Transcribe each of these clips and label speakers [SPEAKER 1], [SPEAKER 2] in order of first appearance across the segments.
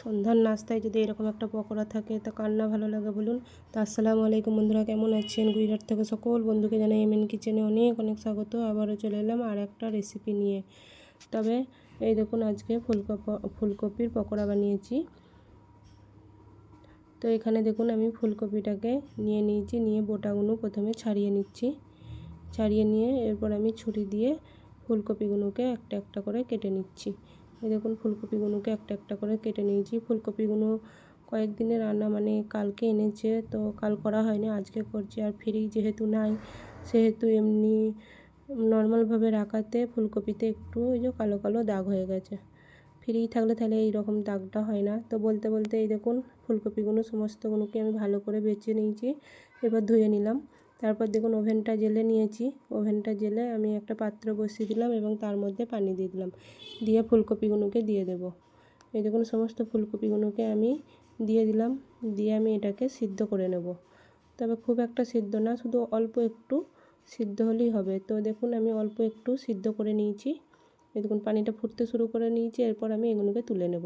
[SPEAKER 1] সন্ধ্যার নাস্তায় যদি এরকম একটা পকোড়া থাকে, তা কান্না ভালো লাগে বলুন? তো আসসালামু আলাইকুম বন্ধুরা, কেমন আছেন? গুজরাট থেকে সকল বন্ধুকে জানাই এমএন কিচেনে অনেক অনেক স্বাগত। আবারও চলে এলাম আর একটা রেসিপি নিয়ে। তবে এই দেখুন, আজকে ফুলকপ ফুলকপির পকোড়া বানিয়েছি। তো এখানে দেখুন, আমি ফুলকপিটাকে নিয়ে নিয়েছি, নিয়ে বোটাগুলো প্রথমে ছাড়িয়ে নিচ্ছি। ছাড়িয়ে নিয়ে এরপর আমি ছুরি দিয়ে ফুলকপিগুলোকে একটা একটা করে কেটে নিচ্ছি। এই দেখুন ফুলকপিগুলোকে একটা একটা করে কেটে নিয়েছি। ফুলকপিগুলো কয়েকদিনের রান্না মানে কালকে এনেছে, তো কাল করা হয়নি, আজকে করছি আর ফ্রি যেহেতু নাই, সেহেতু এমনি নর্মালভাবে রাখাতে ফুলকপিতে একটু ওই যে কালো কালো দাগ হয়ে গেছে। ফ্রি থাকলে তাহলে এইরকম দাগটা হয় না। তো বলতে বলতে এই দেখুন ফুলকপিগুলো সমস্তগুলোকে আমি ভালো করে বেছে নিয়েছি, এবার ধুয়ে নিলাম। তারপর দেখুন ওভেনটা জেলে নিয়েছি। ওভেনটা জেলে আমি একটা পাত্র বসিয়ে দিলাম এবং তার মধ্যে পানি দিয়ে দিলাম। দিয়ে ফুলকপিগুলোকে দিয়ে দেব। এই দেখুন সমস্ত ফুলকপিগুলোকে আমি দিয়ে দিলাম। দিয়ে আমি এটাকে সিদ্ধ করে নেব। তবে খুব একটা সিদ্ধ না, শুধু অল্প একটু সিদ্ধ হলেই হবে। তো দেখুন আমি অল্প একটু সিদ্ধ করে নিয়েছি। এই দেখুন পানিটা ফুটতে শুরু করে নিয়েছি, এরপর আমি এগুলোকে তুলে নেব।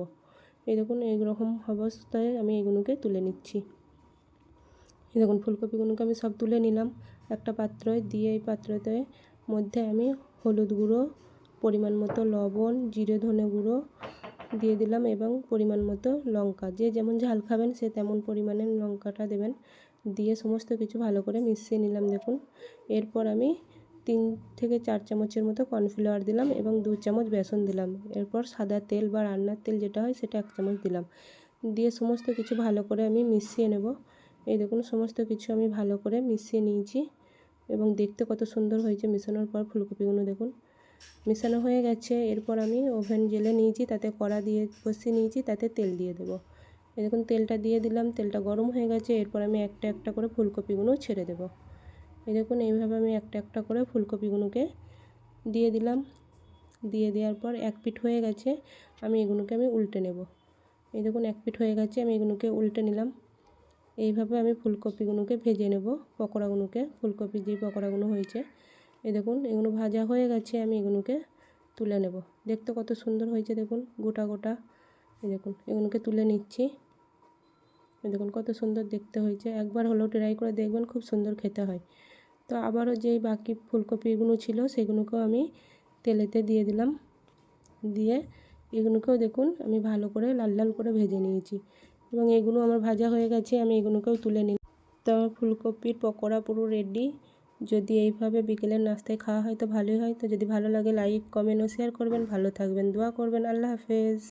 [SPEAKER 1] এই দেখুন এইরকম অবস্থায় আমি এগুলোকে তুলে নিচ্ছি। দেখুন, ফুলকপিগুলোকে আমি সব তুলে নিলাম। একটা পাত্রয় দিয়ে এই পাত্রতে মধ্যে আমি হলুদ গুঁড়ো, পরিমাণ মতো লবণ, জিরে, ধনে গুঁড়ো দিয়ে দিলাম এবং পরিমাণ মতো লঙ্কা। যে যেমন ঝাল খাবেন, সে তেমন পরিমাণে লঙ্কাটা দেবেন। দিয়ে সমস্ত কিছু ভালো করে মিশিয়ে নিলাম, দেখুন। এরপর আমি তিন থেকে চার চামচের মতো কর্নফ্লাওয়ার দিলাম এবং দু চামচ বেসন দিলাম। এরপর সাদা তেল বা রান্নার তেল যেটা হয়, সেটা এক চামচ দিলাম। দিয়ে সমস্ত কিছু ভালো করে আমি মিশিয়ে নেব। এই দেখুন, সমস্ত কিছু আমি ভালো করে মিশিয়ে নিয়েছি এবং দেখতে কত সুন্দর হয়েছে মেশানোর পর ফুলকপিগুলো, দেখুন। মেশানো হয়ে গেছে, এরপর আমি ওভেন জেলে নিয়েছি, তাতে কড়া দিয়ে বসিয়ে নিয়েছি, তাতে তেল দিয়ে দেবো। এই দেখুন, তেলটা দিয়ে দিলাম, তেলটা গরম হয়ে গেছে, এরপর আমি একটা একটা করে ফুলকপিগুলো ছেড়ে দেবো। এই দেখুন, এইভাবে আমি একটা একটা করে ফুলকপিগুলোকে দিয়ে দিলাম। দিয়ে দেওয়ার পর এক পিঠ হয়ে গেছে, আমি এগুলোকে আমি উল্টে নেব। এই দেখুন, এক পিঠ হয়ে গেছে, আমি এগুলোকে উল্টে নিলাম। এইভাবে আমি ফুলকপিগুলোকে ভেজে নেব, পকোড়াগুলোকে, ফুলকপি যে পকোড়াগুলো হয়েছে। এই দেখুন, এগুলো ভাজা হয়ে গেছে, আমি এগুলোকে তুলে নেব। দেখতে কত সুন্দর হয়েছে, দেখুন, গোটা গোটা। এই দেখুন, এগুলোকে তুলে নিচ্ছি। দেখুন, কত সুন্দর দেখতে হয়েছে। একবার হলেও ট্রাই করে দেখবেন, খুব সুন্দর খেতে হয়। তো আবারও যেই বাকি ফুলকপিগুলো ছিল, সেগুলোকেও আমি তেলেতে দিয়ে দিলাম। দিয়ে এগুলোকেও দেখুন, আমি ভালো করে লাল লাল করে ভেজে নিয়েছি। এবং এগুলো আমার ভাজা হয়ে গেছে, আমি এগুলোকেও তুলে নিই তো আমার ফুলকপির পকোড়া পুরো রেডি যদি এইভাবে বিকেলের নাস্তায় খাওয়া হয় তো ভালোই হয়। তো যদি ভালো লাগে লাইক কমেন্ট ও শেয়ার করবেন। ভালো থাকবেন, দোয়া করবেন। আল্লাহ হাফেজ।